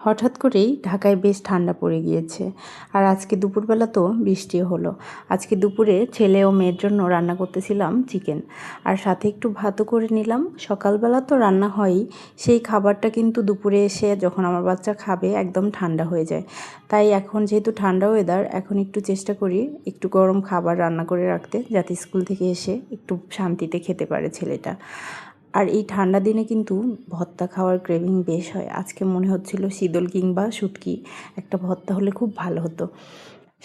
হঠাৎ করেই ঢাকায় বেশ ঠান্ডা পড়ে গিয়েছে। আর আজকে দুপুরবেলা তো বৃষ্টিও হলো। আজকে দুপুরে ছেলে ও মেয়ের জন্য রান্না করতেছিলাম চিকেন। আর সাথে একটু ভাতও করে নিলাম। সকালবেলা তো রান্না হয়ই। সেই খাবারটা কিন্তু দুপুরে এসে যখন আমার বাচ্চা খাবে একদম ঠান্ডা হয়ে যায়। তাই এখন যেহেতু ঠান্ডা ওয়েদার এখন একটু চেষ্টা করি একটু গরম খাবার রান্না করে রাখতে, যাতে স্কুল থেকে এসে একটু শান্তিতে খেতে পারে ছেলেটা। আর এই ঠান্ডা দিনে কিন্তু ভর্তা খাওয়ার ক্রেভিং বেশ হয়। আজকে মনে হচ্ছিল শীতল কিংবা শুটকি, একটা ভর্তা হলে খুব ভালো হতো।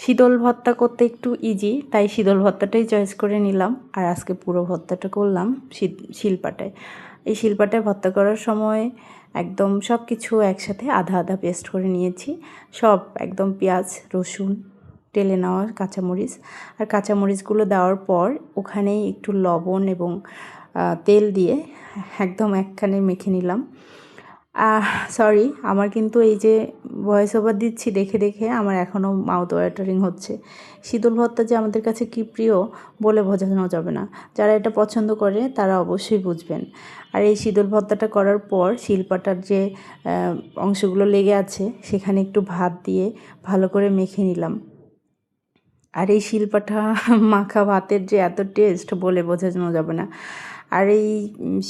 শীতল ভর্তা করতে একটু ইজি তাই শীতল ভর্তাটাই চয়েস করে নিলাম। আর আজকে পুরো ভর্তাটা করলাম শিলপাটায়। এই শিলপাটায় ভর্তা করার সময় একদম সব কিছু একসাথে আধা আধা পেস্ট করে নিয়েছি। সব একদম পেঁয়াজ, রসুন টেলে নেওয়া কাঁচামরিচ। আর কাঁচামরিচগুলো দেওয়ার পর ওখানেই একটু লবণ এবং তেল দিয়ে একদম একখানে মেখে নিলাম। সরি আমার কিন্তু এই যে ভয়েস ওভার দিচ্ছি দেখে দেখে আমার এখনও মাউথ ওয়াটারিং হচ্ছে। শীতল ভর্তা যে আমাদের কাছে কি প্রিয় বলে বোঝানো যাবে না। যারা এটা পছন্দ করে তারা অবশ্যই বুঝবেন। আর এই শীতল ভর্তাটা করার পর শিল্পাটার যে অংশগুলো লেগে আছে, সেখানে একটু ভাত দিয়ে ভালো করে মেখে নিলাম। আর এই শিল্পাটা মাখা ভাতের যে এত টেস্ট বলে বোঝানো যাবে না। আর এই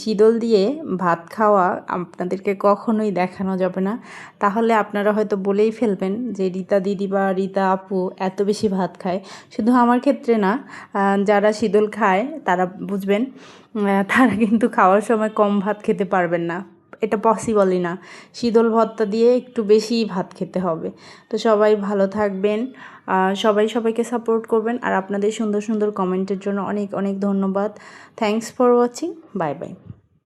শীতল দিয়ে ভাত খাওয়া আপনাদেরকে কখনোই দেখানো যাবে না। তাহলে আপনারা হয়তো বলেই ফেলবেন যে রীতা দিদি বা রীতা আপু এত বেশি ভাত খায়। শুধু আমার ক্ষেত্রে না যারা শীতল খায় তারা বুঝবেন তারা কিন্তু খাওয়ার সময় কম ভাত খেতে পারবেন না। এটা পসিবলই না। শীতল ভত্তা দিয়ে একটু বেশি ভাত খেতে হবে। তো সবাই ভালো থাকবেন সবাই সবাইকে সাপোর্ট করবেন। আর আপনাদের সুন্দর সুন্দর কমেন্টের জন্য অনেক অনেক ধন্যবাদ। Thanks for watching bye bye